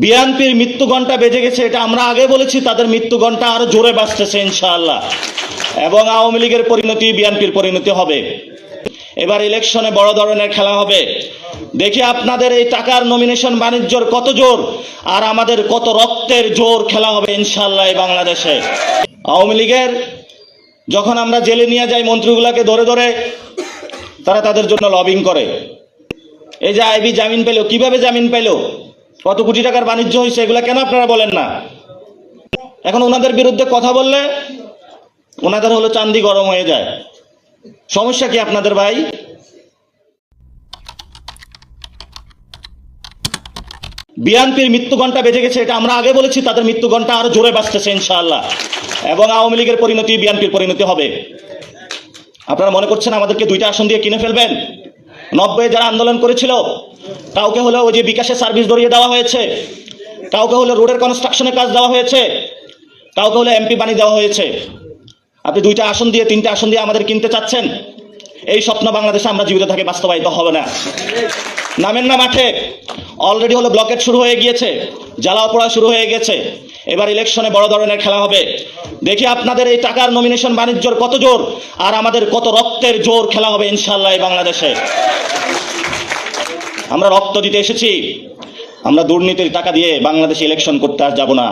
বিএনপির মৃত্যু ঘণ্টা বেজে গেছে, এটা আমরা আগে বলেছি, তাদের মৃত্যু ঘণ্টা আরও জোরে বাঁচতেছে ইনশাআল্লাহ। এবং আওয়ামী লীগের পরিণতি বিএনপির পরিণতি হবে। এবার ইলেকশনে বড় ধরনের খেলা হবে। দেখি আপনাদের এই টাকার নমিনেশন বাণিজ্যর কত জোর, আর আমাদের কত রক্তের জোর খেলা হবে ইনশাআল্লাহ এই বাংলাদেশে। আওয়ামী লীগের যখন আমরা জেলে নিয়ে যাই, মন্ত্রীগুলাকে ধরে ধরে, তারা তাদের জন্য লবিং করে। এই যে আইবি জামিন পেল, কীভাবে জামিন পেল? কত কোটি টাকার বাণিজ্য হয়েছে, এগুলা কেন আপনারা বলেন না? এখন ওনাদের বিরুদ্ধে কথা বললে ওনাদের হলো চান্দি গরম হয়ে যায়। সমস্যা কি আপনাদের ভাই? বিএনপির মৃত্যু ঘণ্টা বেজে গেছে, এটা আমরা আগে বলেছি, তাদের মৃত্যু ঘণ্টা আরও জোরে বাঁচতেছে ইনশাআল্লাহ। এবং আওয়ামী লীগের পরিণতি বিএনপির পরিণতি হবে। আপনারা মনে করছেন আমাদেরকে দুইটা আসন দিয়ে কিনে ফেলবেন? নব্বই যারা আন্দোলন করেছিল কাউকে হলো ওই যে বিকাশের সার্ভিস ধরিয়ে দেওয়া হয়েছে, কাউকে হলো রোডের কনস্ট্রাকশনের কাজ দেওয়া হয়েছে, কাউকে হলো এমপি বানিয়ে দেওয়া হয়েছে। আপনি দুইটা আসন দিয়ে, তিনটা আসন দিয়ে আমাদের কিনতে চাচ্ছেন, এই স্বপ্ন বাংলাদেশে আমরা জীবিত থাকি, বাস্তবায়িত হবে না। নামেন না মাঠে অলরেডি হলো ব্লকেট শুরু হয়ে গিয়েছে, জ্বালাও পড়া শুরু হয়ে গেছে। এবার ইলেকশনে বড় ধরনের খেলা হবে। দেখি আপনাদের এই টাকার নমিনেশন বাণিজ্যর কত জোর, আর আমাদের কত রক্তের জোর খেলা হবে ইনশাল্লাহ এই বাংলাদেশে। আমরা রক্ত দিতে এসেছি। আমরা দুর্নীতির টাকা দিয়ে বাংলাদেশে ইলেকশন করতে আর যাব না।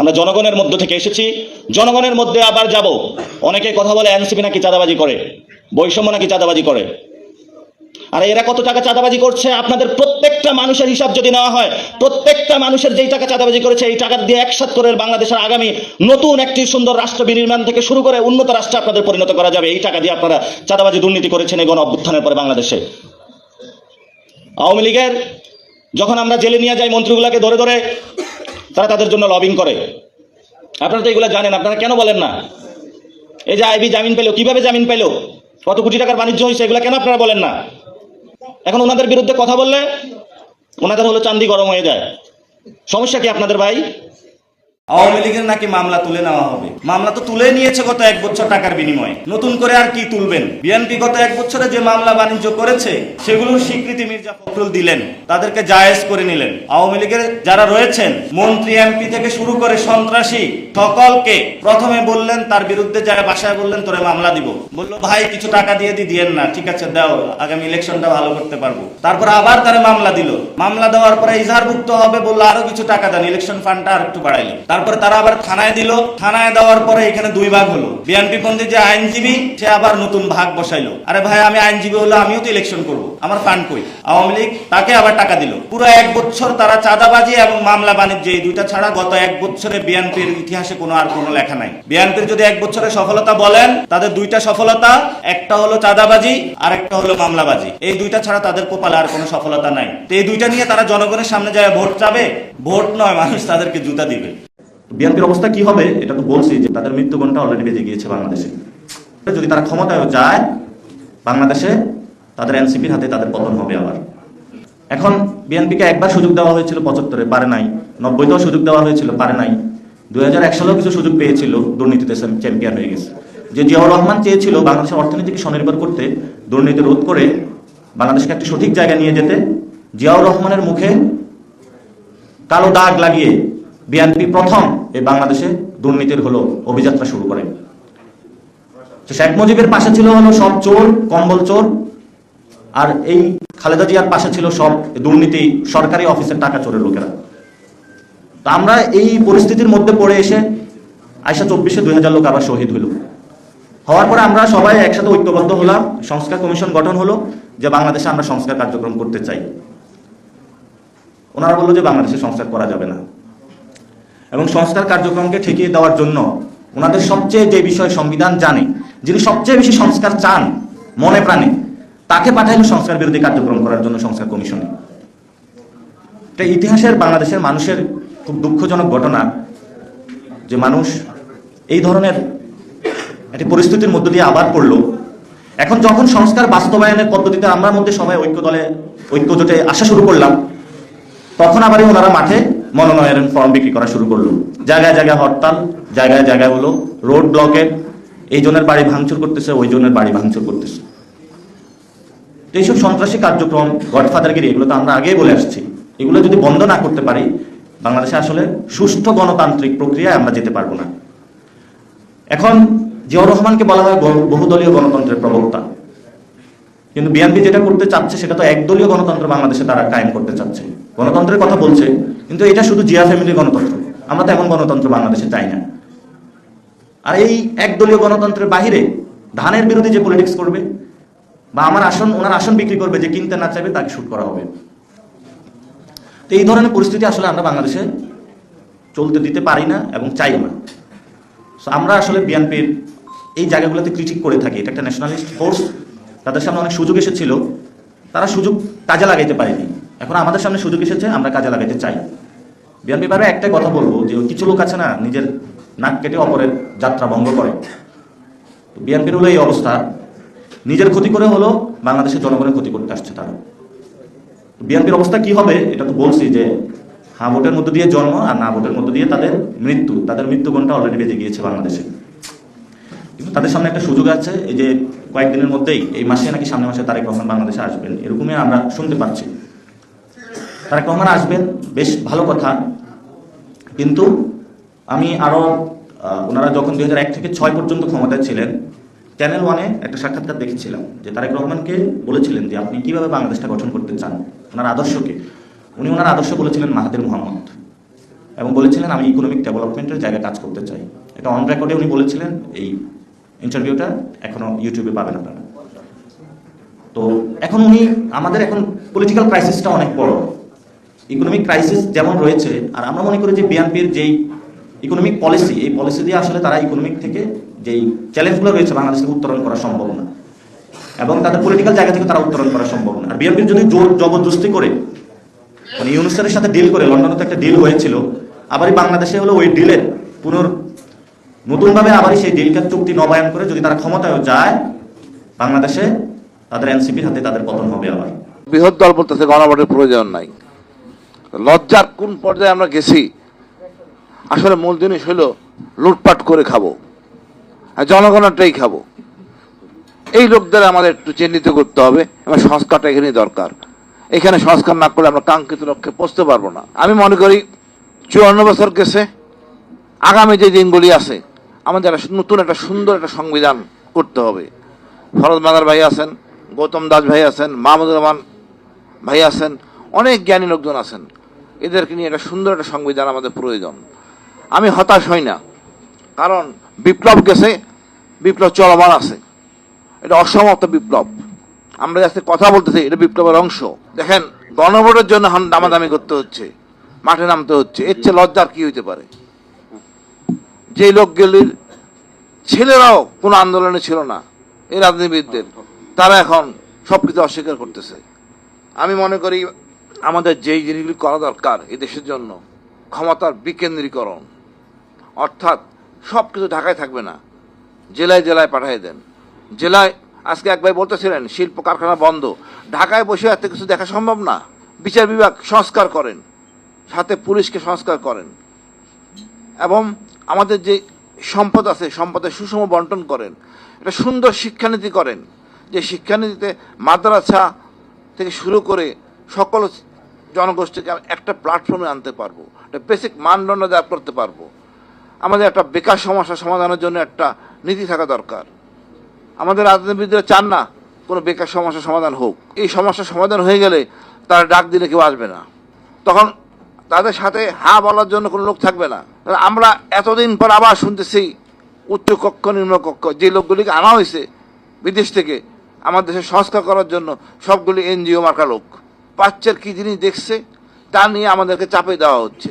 আমরা জনগণের মধ্য থেকে এসেছি। জনগণের মধ্যে আবার যাব। অনেকে কথা বলে এনসিপি নাকি চাঁদাবাজি করে, বৈষম্য নাকি চাঁদাবাজি করে। আর এরা কত টাকা চাঁদাবাজি করছে? আপনাদের প্রত্যেকটা মানুষের হিসাব যদি নেওয়া হয়, প্রত্যেকটা মানুষের যেই টাকা চাঁদাবাজি করেছে, এই টাকা দিয়ে একসাথ করে বাংলাদেশের আগামী নতুন একটি সুন্দর রাষ্ট্র বিনির্মাণ থেকে শুরু করে উন্নত রাষ্ট্রে আপনাদের পরিণত করা যাবে। এই টাকা দিয়ে আপনারা চাঁদাবাজি দুর্নীতি করেছেন এই গণ অভ্যুত্থানের পরে বাংলাদেশে। আওয়ামী লীগের যখন আমরা জেলে নিয়ে যাই মন্ত্রীগুলাকে ধরে ধরে, তারা তাদের জন্য লবিং করে। আপনারা তো এগুলো জানেন, আপনারা কেন বলেন না? এই যে আইবি জামিন পেল, কীভাবে জামিন পেল? কত কোটি টাকার বাণিজ্য হয়েছে, এগুলো কেন আপনারা বলেন না? এখন ওনাদের বিরুদ্ধে কথা বললে ওনাদের হলো চান্দি গরম হয়ে যায়। সমস্যা কি আপনাদের ভাই? আওয়ামী লীগের নাকি মামলা তুলে নেওয়া হবে? মামলা তো তুলে নিয়েছে গত এক বছর টাকার বিনিময়ে। নতুন করে আর কি তুলবেন? বিএনপি গত এক বছরে যে মামলা বাণিজ্য করেছে, সেগুলোর স্বীকৃতি মির্জা ফখরুল দিলেন, তাদেরকে জায়েজ করে নিলেন। আওয়ামী লীগের যারা রয়েছেন, মন্ত্রী, এমপি থেকে শুরু করে সন্ত্রাসী সকলকে প্রথমে বললেন, তার বিরুদ্ধে যারা বাসায় বললেন, তোরে মামলা দিব। বলল, ভাই, কিছু টাকা দিয়ে দিয়েন না, ঠিক আছে, দাও, আগামী ইলেকশনটা ভালো করতে পারব। তারপর আবার তারা মামলা দিল। মামলা দেওয়ার পরে ইজাহারভুক্ত হবে বলল, আরও কিছু টাকা দেন, ইলেকশন ফান্ডটা আর একটু বাড়াইলো তারপরে তারা আবার থানায় দিল। থানায় দেওয়ার পরে এখানে দুই ভাগ হলো। বিএনপি পন্থী যে আইনজীবী, সে আবার নতুন ভাগ বসাইলো। আরে ভাই, আমি আইনজীবী হলো আমিও তো ইলেকশন করব। আমার ফান্ড কই? আওয়ামী লীগ তাকে আবার টাকা দিল। পুরো এক বছর তারা চাঁদাবাজি এবং মামলা বাণিজ্য, এই দুইটা ছাড়া গত এক বছরে বিএনপির ইতিহাসে কোনো আর কোনো লেখা নাই। বিএনপির যদি এক বছরের সফলতা বলেন, তাদের দুইটা সফলতা, একটা হলো চাঁদাবাজি আর একটা হলো মামলাবাজি। এই দুইটা ছাড়া তাদের কপালে আর কোনো সফলতা নাই। তো এই দুইটা নিয়ে তারা জনগণের সামনে যায়, ভোট চাবে? ভোট নয়, মানুষ তাদেরকে জুতা দিবে। বিএনপির অবস্থা কি হবে, এটা তো বলছি যে তাদের মৃত্যু ঘণ্টা অলরেডি বেজে গিয়েছে বাংলাদেশে। যদি তারা ক্ষমতায় যায়, বাংলাদেশে তাদের এনসিপির হাতে তাদের পতন হবে আবার। এখন বিএনপিকে একবার সুযোগ দেওয়া হয়েছিল পঁচাত্তরে, পারে নাই। নব্বইতেও সুযোগ দেওয়া হয়েছিল, পারে নাই। দুই হাজার এক সালেও কিছু সুযোগ পেয়েছিল, দুর্নীতিতে চ্যাম্পিয়ন হয়ে গেছে। যে জিয়াউর রহমান চেয়েছিল বাংলাদেশের অর্থনীতিকে স্বনির্ভর করতে, দুর্নীতি রোধ করে বাংলাদেশকে একটি সঠিক জায়গায় নিয়ে যেতে, জিয়াউর রহমানের মুখে কালো দাগ লাগিয়ে বিএনপি প্রথম এই বাংলাদেশে দুর্নীতির হলো অভিযাত্রা শুরু করে শেখ মুজিবের পাশে ছিল হলো সব চোর, কম্বল চোর, আর এই খালেদা জিয়ার পাশে ছিল সব দুর্নীতি সরকারি অফিসের টাকা চোরের লোকেরা। তো আমরা এই পরিস্থিতির মধ্যে পড়ে এসে আয়সা চব্বিশে দুই হাজার লোক আবার শহীদ হইল। হওয়ার পরে আমরা সবাই একসাথে ঐক্যবদ্ধ হলাম, সংস্কার কমিশন গঠন হলো যে বাংলাদেশে আমরা সংস্কার কার্যক্রম করতে চাই। ওনারা বলল যে বাংলাদেশে সংস্কার করা যাবে না। এবং সংস্কার কার্যক্রমকে ঠেকিয়ে দেওয়ার জন্য ওনাদের সবচেয়ে যে বিষয় সংবিধান জানে, যিনি সবচেয়ে বেশি সংস্কার চান মনে প্রাণে, তাকে পাঠাইল সংস্কার বিরোধী কার্যক্রম করার জন্য সংস্কার কমিশনে। এটা ইতিহাসের বাংলাদেশের মানুষের খুব দুঃখজনক ঘটনা যে মানুষ এই ধরনের একটি পরিস্থিতির মধ্য দিয়ে আবার পড়ল। এখন যখন সংস্কার বাস্তবায়নের পদ্ধতিতে আমরা মধ্যে সবাই ঐক্য দলে ঐক্য জোটে আসা শুরু করলাম, তখন আবারই ওনারা মাঠে মনোনয়ন ফর্ম বিক্রি করা শুরু করল। জায়গায় জায়গায় হরতাল, জায়গায় জায়গায় হলো রোড ব্লকের এই জনের বাড়ি ভাঙচুর করতেছে, ওই জনের বাড়ি ভাঙচুর করতেছে। এইসব সন্ত্রাসী কার্যক্রম, গডফাদারগিরি, এগুলো তো আমরা আগেই বলে আসছি। এগুলো যদি বন্ধ না করতে পারি, বাংলাদেশে আসলে সুষ্ঠু গণতান্ত্রিক প্রক্রিয়ায় আমরা যেতে পারব না। এখন জিয়াউর রহমানকে বলা হয় বহু- বহুদলীয় গণতন্ত্রের প্রবক্তা। কিন্তু বিএনপি যেটা করতে চাচ্ছে, সেটা তো একদলীয় গণতন্ত্র বাংলাদেশে তারা কায়েম করতে চাচ্ছে। গণতন্ত্রের কথা বলছে, কিন্তু এটা শুধু জিয়া ফ্যামিলির গণতন্ত্র। আমরা তো এমন গণতন্ত্র বাংলাদেশে চাই না। আর এই একদলীয় গণতন্ত্রের বাহিরে ধানের বিরোধী যে পলিটিক্স করবে, বা আমার আসন, ওনার আসন বিক্রি করবে, যে কিনতে না চাইবে, তাকে শুট করা হবে। তো এই ধরনের পরিস্থিতি আসলে আমরা বাংলাদেশে চলতে দিতে পারি না এবং চাইও না। So, আমরা আসলে বিএনপির এই জায়গাগুলোতে ক্রিটিক করে থাকি। এটা একটা ন্যাশনালিস্ট ফোর্স তাদের সামনে অনেক সুযোগ এসেছিল। তারা সুযোগ কাজে লাগাইতে পারেনি। এখন আমাদের সামনে সুযোগ এসেছে, আমরা কাজে লাগাইতে চাই। বিএনপি বারে একটাই কথা বলব যে কিছু লোক আছে না, নিজের নাক কেটে অপরের যাত্রা ভঙ্গ করে। বিএনপির হলো এই অবস্থা। নিজের ক্ষতি করে হলো বাংলাদেশের জনগণের ক্ষতি করতে আসছে তারা। বিএনপির অবস্থা কি হবে, এটা তো বলছি যে হ্যাঁ ভোটের মধ্য দিয়ে জন্ম আর না ভোটের মধ্য দিয়ে তাদের মৃত্যু। তাদের মৃত্যুগণটা অলরেডি বেজে গিয়েছে বাংলাদেশে। কিন্তু তাদের সামনে একটা সুযোগ আছে, এই যে কয়েকদিনের মধ্যেই, এই মাসে নাকি সামনে মাসে তারেক রহমান বাংলাদেশে আসবেন, এরকমই আমরা শুনতে পাচ্ছি। তারেক রহমান আসবেন? বেশ ভালো কথা। কিন্তু আমি আরও আহ, ওনারা যখন দুই হাজার এক থেকে ছয় পর্যন্ত ক্ষমতায় ছিলেন চ্যানেল ওয়ানে একটা সাক্ষাৎকার দেখেছিলাম যে তারেক রহমানকে বলেছিলেন যে আপনি কীভাবে বাংলাদেশটা গঠন করতে চান? ওনার আদর্শকে। উনি ওনার আদর্শ বলেছিলেন মাহাতির মোহাম্মদ। এবং বলেছিলেন আমি ইকোনমিক ডেভেলপমেন্টের জায়গায় কাজ করতে চাই। এটা অন রেকর্ডে উনি বলেছিলেন এই ইন্টারভিউটা এখনও ইউটিউবে পাবেন আপনারা। তো এখন উনি আমাদের এখন পলিটিক্যাল ক্রাইসিসটা অনেক বড়। ইকোনমিক ক্রাইসিস যেমন রয়েছে, আর আমরা মনে করি যে বিএনপির যেই ইকোনমিক পলিসি এই পলিসি দিয়ে আসলে তারা ইকোনমিক থেকে যেই চ্যালেঞ্জগুলো রয়েছে বাংলাদেশ থেকে উত্তরণ করা সম্ভব না। এবং তাদের পলিটিক্যাল জায়গা থেকে তারা উত্তরণ করা সম্ভব না। আর বিএনপির যদি জোর জবরদস্তি করে মানে ইউনুসের সাথে ডিল করে, লন্ডনে তো একটা ডিল হয়েছিল আবারই বাংলাদেশে হলো ওই ডিলের পুনর নতুনভাবে আবারই সেই ডিলকে চুক্তি নবায়ন করে যদি তারা ক্ষমতায় যায়, বাংলাদেশে তাদের এনসিপির হাতে তাদের পতন হবে আবার। বৃহৎ দল বলতেছে গণভোটের প্রয়োজন নাই। লজ্জার কোন পর্যায়ে আমরা গেছি? আসলে মূল জিনিস হলো লুটপাট করে খাব। আর জনগণেরটাই খাব। এই লোকদের আমাদের একটু চিহ্নিত করতে হবে এবং সংস্কারটা এখানেই দরকার। এখানে সংস্কার না করলে আমরা কাঙ্ক্ষিত লক্ষ্যে পৌঁছতে পারব না। আমি মনে করি, চুয়ান্ন বছর গেছে, আগামী যে দিনগুলি আছে, আমাদের নতুন একটা সুন্দর একটা সংবিধান করতে হবে। ফরজ মাদার ভাই আছেন, গৌতম দাস ভাই আছেন, মাহমুদুর রহমান ভাই আছেন, অনেক জ্ঞানী লোকজন আছেন। এদেরকে নিয়ে একটা সুন্দর একটা সংবিধান আমাদের প্রয়োজন। আমি হতাশ হই না। কারণ বিপ্লব গেছে, বিপ্লব চলমান আছে। এটা অসমাপ্ত বিপ্লব। আমরা যাতে কথা বলতেছি, এটা বিপ্লবের অংশ। দেখেন, গণভোটের জন্য দামাদামি করতে হচ্ছে, মাঠে নামতে হচ্ছে। এর চেয়ে লজ্জার কি হইতে পারে? যে লোকগুলির ছেলেরাও কোনো আন্দোলনে ছিল না, এই রাজনীতিবিদদের, তারা এখন সবকিছু অস্বীকার করতেছে। আমি মনে করি আমাদের যেই জিনিসগুলি করা দরকার এই দেশের জন্য, ক্ষমতার বিকেন্দ্রীকরণ। অর্থাৎ সব কিছু ঢাকায় থাকবে না, জেলায় জেলায় পাঠিয়ে দেন। জেলায়, আজকে এক ভাই বলতেছিলেন, শিল্প কারখানা বন্ধ। ঢাকায় বসে এত কিছু দেখা সম্ভব না। বিচার বিভাগ সংস্কার করেন, সাথে পুলিশকে সংস্কার করেন। এবং আমাদের যে সম্পদ আছে, সম্পদের সুষম বন্টন করেন। একটা সুন্দর শিক্ষানীতি করেন, যে শিক্ষানীতিতে মাদ্রাসা থেকে শুরু করে সকল জনগোষ্ঠীকে একটা প্ল্যাটফর্মে আনতে পারব। একটা বেসিক মানদণ্ড দেওয়া করতে পারব। আমাদের একটা বেকার সমস্যা সমাধানের জন্য একটা নীতি থাকা দরকার। আমাদের রাজনীতিবিদরা চান না কোনো বেকার সমস্যার সমাধান হোক। এই সমস্যার সমাধান হয়ে গেলে তারা ডাক দিলে কেউ আসবে না। তখন তাদের সাথে হা বলার জন্য কোনো লোক থাকবে না। আমরা এতদিন পর আবার শুনতেছি, উচ্চ কক্ষ, নিম্ন কক্ষ, যে লোকগুলিকে আনা হয়েছে বিদেশ থেকে আমার দেশে সংস্কার করার জন্য সবগুলি এনজিও মার্কা লোক। প্রাচ্যের কি জিনিস দেখছে তা নিয়ে আমাদেরকে চাপে দেওয়া হচ্ছে।